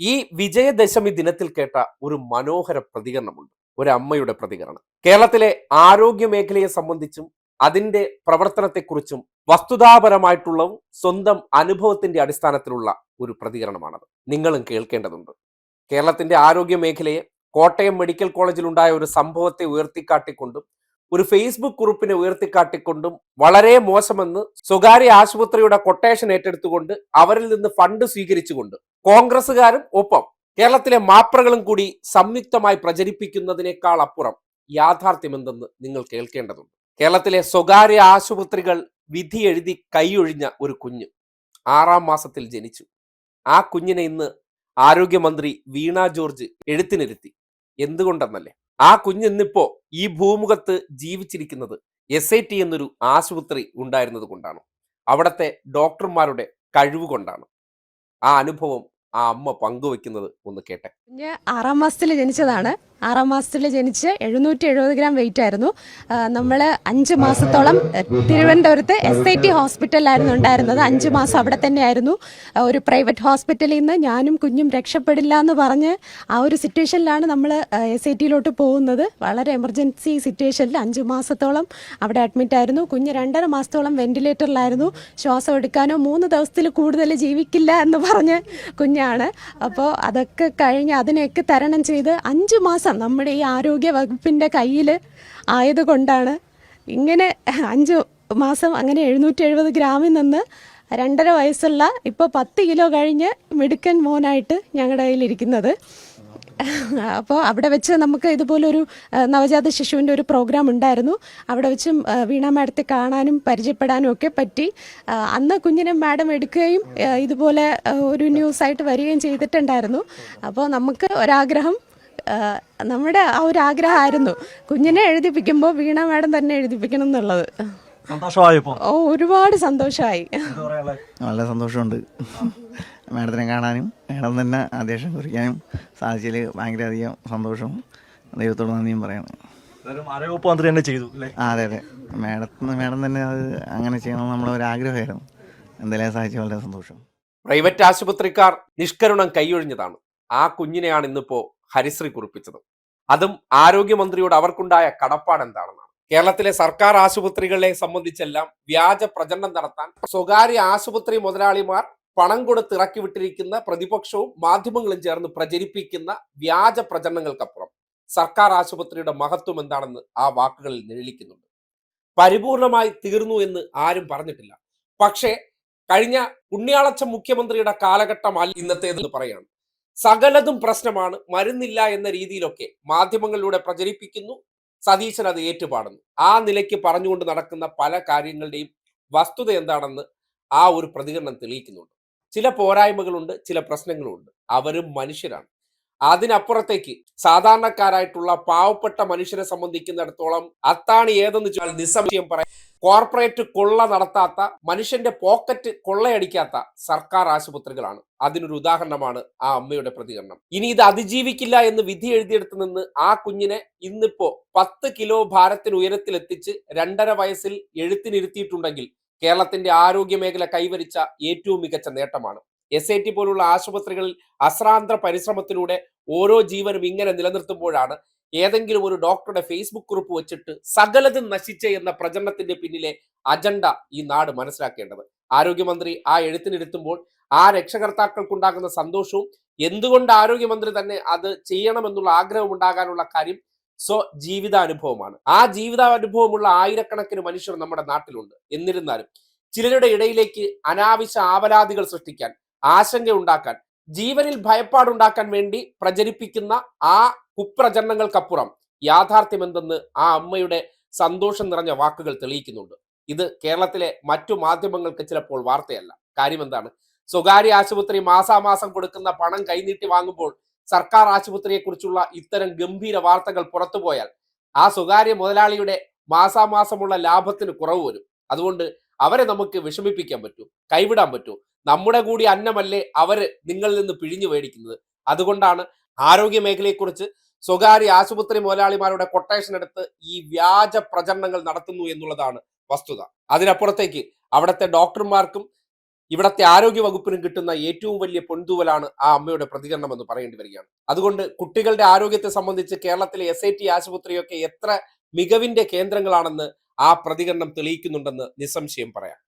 ഈ വിജയദശമി ദിനത്തിൽ കേട്ട ഒരു മനോഹര പ്രതികരണമുണ്ട്. ഒരു അമ്മയുടെ പ്രതികരണം. കേരളത്തിലെ ആരോഗ്യ മേഖലയെ സംബന്ധിച്ചും അതിന്റെ പ്രവർത്തനത്തെക്കുറിച്ചും വസ്തുതാപരമായിട്ടുള്ളതും സ്വന്തം അനുഭവത്തിന്റെ അടിസ്ഥാനത്തിലുള്ള ഒരു പ്രതികരണമാണത്. നിങ്ങളും കേൾക്കേണ്ടതുണ്ട്. കേരളത്തിന്റെ ആരോഗ്യ മേഖലയെ കോട്ടയം മെഡിക്കൽ കോളേജിൽ ഉണ്ടായ ഒരു സംഭവത്തെ ഉയർത്തിക്കാട്ടിക്കൊണ്ടും ഒരു ഫേസ്ബുക്ക് ഗ്രൂപ്പിനെ ഉയർത്തിക്കാട്ടിക്കൊണ്ടും വളരെ മോശമെന്ന് സ്വകാര്യ ആശുപത്രിയുടെ കൊട്ടേഷൻ ഏറ്റെടുത്തുകൊണ്ട് അവരിൽ നിന്ന് ഫണ്ട് സ്വീകരിച്ചുകൊണ്ട് കോൺഗ്രസുകാരും ഒപ്പം കേരളത്തിലെ മാപ്രകളും കൂടി സംയുക്തമായി പ്രചരിപ്പിക്കുന്നതിനേക്കാൾ അപ്പുറം യാഥാർത്ഥ്യമെന്തെന്ന് നിങ്ങൾ കേൾക്കേണ്ടതുണ്ട്. കേരളത്തിലെ സ്വകാര്യ ആശുപത്രികൾ വിധി എഴുതി കൈയൊഴിഞ്ഞ ഒരു കുഞ്ഞ് ആറാം മാസത്തിൽ ജനിച്ചു. ആ കുഞ്ഞിനെ ഇന്ന് ആരോഗ്യമന്ത്രി വീണ ജോർജ് എഴുത്തിനിരുത്തി. എന്തുകൊണ്ടെന്നല്ലേ? ആ കുഞ്ഞിന്നിപ്പോ ഈ ഭൂമുഖത്ത് ജീവിച്ചിരിക്കുന്നത് എസ് ഐ ടി എന്നൊരു ആശുപത്രി ഉണ്ടായിരുന്നത് കൊണ്ടാണ്. അവിടുത്തെ ഡോക്ടർമാരുടെ കഴിവ് കൊണ്ടാണ്. ആ അനുഭവം ആ അമ്മ പങ്കുവെക്കുന്നത് ഒന്ന് കേട്ടെ. ആറാം മാസത്തിൽ ജനിച്ചതാണ്. ആറാം മാസത്തിൽ ജനിച്ച് എഴുന്നൂറ്റി എഴുപത് ഗ്രാം വെയിറ്റ് ആയിരുന്നു. നമ്മൾ അഞ്ച് മാസത്തോളം തിരുവനന്തപുരത്ത് എസ് ഐ ടി ഹോസ്പിറ്റലിലായിരുന്നു ഉണ്ടായിരുന്നത്. അഞ്ച് മാസം അവിടെ തന്നെയായിരുന്നു. ഒരു പ്രൈവറ്റ് ഹോസ്പിറ്റലിൽ നിന്ന് ഞാനും കുഞ്ഞും രക്ഷപ്പെടില്ല എന്ന് പറഞ്ഞ് ആ ഒരു സിറ്റുവേഷനിലാണ് നമ്മൾ എസ് ഐ ടിയിലോട്ട് പോകുന്നത്. വളരെ എമർജൻസി സിറ്റുവേഷനിൽ അഞ്ച് മാസത്തോളം അവിടെ അഡ്മിറ്റ് ആയിരുന്നു. കുഞ്ഞ് രണ്ടര മാസത്തോളം വെന്റിലേറ്ററിലായിരുന്നു ശ്വാസം എടുക്കാനോ മൂന്ന് ദിവസത്തിൽ കൂടുതൽ ജീവിക്കില്ല എന്ന് പറഞ്ഞ് കുഞ്ഞാണ്. അപ്പോൾ അതൊക്കെ കഴിഞ്ഞ് അതിനെയൊക്കെ തരണം ചെയ്ത് അഞ്ച് മാസം നമ്മുടെ ഈ ആരോഗ്യ വകുപ്പിന്റെ കയ്യിൽ ആയതുകൊണ്ടാണ് ഇങ്ങനെ അഞ്ച് മാസം അങ്ങനെ എഴുന്നൂറ്റി എഴുപത് ഗ്രാമിൽ നിന്ന് രണ്ടര വയസ്സുള്ള ഇപ്പോൾ പത്ത് കിലോ കഴിഞ്ഞ് മിടുക്കൻ മോനായിട്ട് ഞങ്ങളുടെ കയ്യിലിരിക്കുന്നത് അപ്പോൾ അവിടെ വെച്ച് നമുക്ക് ഇതുപോലൊരു നവജാത ശിശുവിന്റെ ഒരു പ്രോഗ്രാം ഉണ്ടായിരുന്നു. അവിടെ വെച്ച് വീണ മാഡത്തെ കാണാനും പരിചയപ്പെടാനും ഒക്കെ പറ്റി. അന്ന് കുഞ്ഞിനെ മാഡം എടുക്കുകയും ഇതുപോലെ ഒരു ന്യൂസായിട്ട് വരികയും ചെയ്തിട്ടുണ്ടായിരുന്നു. അപ്പോൾ നമുക്ക് ഒരാഗ്രഹം നമ്മുടെ ആ ഒരു ആഗ്രഹമായിരുന്നു. കുഞ്ഞിനെ എഴുതിപ്പിക്കുമ്പോൾ വീണ മാഡം തന്നെ എഴുതിപ്പിക്കണം എന്നുള്ളത്. ഓ ഒരുപാട് സന്തോഷമായി. നല്ല സന്തോഷമുണ്ട്. മാഡത്തിനെ കാണാനും മാഡം തന്നെ അധ്യക്ഷം കുറിക്കാനും സാധിച്ചതിൽ ഭയങ്കര അധികം സന്തോഷം ദൈവത്തോട് നന്ദിയും പറയണം. എന്തായാലും ആരോഗ്യവകുപ്പ് മന്ത്രി തന്നെ ചെയ്തു അല്ലേ? അതെ അതെ. മാഡത്തിന് മാഡം തന്നെ അത് അങ്ങനെ ചെയ്യണം നമ്മളെ ഒരു ആഗ്രഹമായിരുന്നു. എന്തായാലും സാധിച്ച വളരെ സന്തോഷം. പ്രൈവറ്റ് ആശുപത്രിക്കാർ നിഷ്കരുണം കൈയൊഴിഞ്ഞതാണ്. ആ കുഞ്ഞിനെയാണ് ഇന്നിപ്പോ ഹരിശ്രീ കുറിപ്പിച്ചത്. അതും ആരോഗ്യമന്ത്രിയോട് അവർക്കുണ്ടായ കടപ്പാട് എന്താണെന്നാണ്. കേരളത്തിലെ സർക്കാർ ആശുപത്രികളെ സംബന്ധിച്ചെല്ലാം വ്യാജ പ്രചരണം നടത്താൻ സ്വകാര്യ ആശുപത്രി മുതലാളിമാർ പണം കൊടുത്ത് ഇറക്കി വിട്ടിരിക്കുന്ന പ്രതിപക്ഷവും മാധ്യമങ്ങളും ചേർന്ന് പ്രചരിപ്പിക്കുന്ന വ്യാജ പ്രചരണങ്ങൾക്കപ്പുറം സർക്കാർ ആശുപത്രിയുടെ മഹത്വം എന്താണെന്ന് ആ വാക്കുകളിൽ നിഴലിക്കുന്നുണ്ട്. പരിപൂർണമായി തീർന്നു എന്ന് ആരും പറഞ്ഞിട്ടില്ല. പക്ഷേ കഴിഞ്ഞ പുണ്യാളച്ച മുഖ്യമന്ത്രിയുടെ കാലഘട്ടം അല്ല ഇന്നത്തേതെന്ന് പറയാണ് സകലതും പ്രശ്നമാണ്. മരുന്നില്ല എന്ന രീതിയിലൊക്കെ മാധ്യമങ്ങളിലൂടെ പ്രചരിപ്പിക്കുന്നു. സതീശൻ അത് ഏറ്റുപാടുന്നു. ആ നിലയ്ക്ക് പറഞ്ഞുകൊണ്ട് നടക്കുന്ന പല കാര്യങ്ങളുടെയും വസ്തുത എന്താണെന്ന് ആ ഒരു പ്രതികരണം തെളിയിക്കുന്നുണ്ട്. ചില പോരായ്മകളുണ്ട് ചില പ്രശ്നങ്ങളുണ്ട്. അവരും മനുഷ്യരാണ്. അതിനപ്പുറത്തേക്ക് സാധാരണക്കാരായിട്ടുള്ള പാവപ്പെട്ട മനുഷ്യരെ സംബന്ധിക്കുന്നിടത്തോളം അത്താണി ഏതെന്ന് ചോദിച്ചാൽ നിസ്സംശയം പറയാം. കോർപ്പറേറ്റ് കൊള്ള നടത്താത്ത മനുഷ്യന്റെ പോക്കറ്റ് കൊള്ളയടിക്കാത്ത സർക്കാർ ആശുപത്രികളാണ്. അതിനൊരു ഉദാഹരണമാണ് ആ അമ്മയുടെ പ്രതികരണം. ഇനി ഇത് അതിജീവിക്കില്ല എന്ന് വിധി എഴുതിയെടുത്ത് നിന്ന് ആ കുഞ്ഞിനെ ഇന്നിപ്പോ പത്ത് കിലോ ഭാരത്തിന് ഉയരത്തിലെത്തിച്ച് രണ്ടര വയസ്സിൽ എഴുത്തിനിരുത്തിയിട്ടുണ്ടെങ്കിൽ കേരളത്തിന്റെ ആരോഗ്യ മേഖല കൈവരിച്ച ഏറ്റവും മികച്ച നേട്ടമാണ്. എസ് ഐ ടി പോലുള്ള ആശുപത്രികളിൽ അശ്രാന്ത പരിശ്രമത്തിലൂടെ ഓരോ ജീവനും ഇങ്ങനെ നിലനിർത്തുമ്പോഴാണ് ഏതെങ്കിലും ഒരു ഡോക്ടറുടെ ഫേസ്ബുക്ക് കുറിപ്പ് വെച്ചിട്ട് സകലതും നശിച്ച എന്ന പ്രചരണത്തിന്റെ പിന്നിലെ അജണ്ട ഈ നാട് മനസ്സിലാക്കേണ്ടത്. ആരോഗ്യമന്ത്രി ആ എഴുത്തിനിരുത്തുമ്പോൾ ആ രക്ഷകർത്താക്കൾക്കുണ്ടാകുന്ന സന്തോഷവും എന്തുകൊണ്ട് ആരോഗ്യമന്ത്രി തന്നെ അത് ചെയ്യണമെന്നുള്ള ആഗ്രഹം ഉണ്ടാകാനുള്ള കാര്യം സ്വ ജീവിതാനുഭവമാണ്. ആ ജീവിതാനുഭവമുള്ള ആയിരക്കണക്കിന് മനുഷ്യർ നമ്മുടെ നാട്ടിലുണ്ട്. എന്നിരുന്നാലും ചിലരുടെ ഇടയിലേക്ക് അനാവശ്യ ആവലാതികൾ സൃഷ്ടിക്കാൻ ആശങ്ക ഉണ്ടാക്കാൻ ജീവനിൽ ഭയപ്പാടുണ്ടാക്കാൻ വേണ്ടി പ്രചരിപ്പിക്കുന്ന ആ കുപ്രചരണങ്ങൾക്കപ്പുറം യാഥാർത്ഥ്യം എന്തെന്ന് ആ അമ്മയുടെ സന്തോഷം നിറഞ്ഞ വാക്കുകൾ തെളിയിക്കുന്നുണ്ട്. ഇത് കേരളത്തിലെ മറ്റു മാധ്യമങ്ങൾക്ക് ചിലപ്പോൾ വാർത്തയല്ല. കാര്യം എന്താണ് സ്വകാര്യ ആശുപത്രി മാസാമാസം കൊടുക്കുന്ന പണം കൈനീട്ടി വാങ്ങുമ്പോൾ സർക്കാർ ആശുപത്രിയെ കുറിച്ചുള്ള ഇത്തരം ഗംഭീര വാർത്തകൾ പുറത്തുപോയാൽ ആ സ്വകാര്യ മുതലാളിയുടെ മാസാമാസമുള്ള ലാഭത്തിന് കുറവ് വരും. അതുകൊണ്ട് അവരെ നമുക്ക് വിഷമിപ്പിക്കാൻ പറ്റൂ കൈവിടാൻ പറ്റൂ. നമ്മുടെ കൂടി അന്നമല്ലേ അവർ നിങ്ങളിൽ നിന്ന് പിഴിഞ്ഞു മേടിക്കുന്നത്. അതുകൊണ്ടാണ് ആരോഗ്യ മേഖലയെക്കുറിച്ച് സ്വകാര്യ ആശുപത്രി മുതലാളിമാരുടെ കൊട്ടേഷൻ എടുത്ത് ഈ വ്യാജ പ്രചരണങ്ങൾ നടത്തുന്നു എന്നുള്ളതാണ് വസ്തുത. അതിനപ്പുറത്തേക്ക് അവിടുത്തെ ഡോക്ടർമാർക്കും ഇവിടത്തെ ആരോഗ്യ വകുപ്പിനും കിട്ടുന്ന ഏറ്റവും വലിയ പൊൻതൂവലാണ് ആ അമ്മയുടെ പ്രതികരണം എന്ന് പറയേണ്ടി വരികയാണ്. അതുകൊണ്ട് കുട്ടികളുടെ ആരോഗ്യത്തെ സംബന്ധിച്ച് കേരളത്തിലെ എസ് ഐ ടി ആശുപത്രിയൊക്കെ എത്ര മികവിന്റെ കേന്ദ്രങ്ങളാണെന്ന് ആ പ്രതികരണം തെളിയിക്കുന്നുണ്ടെന്ന് നിസ്സംശയം പറയാം.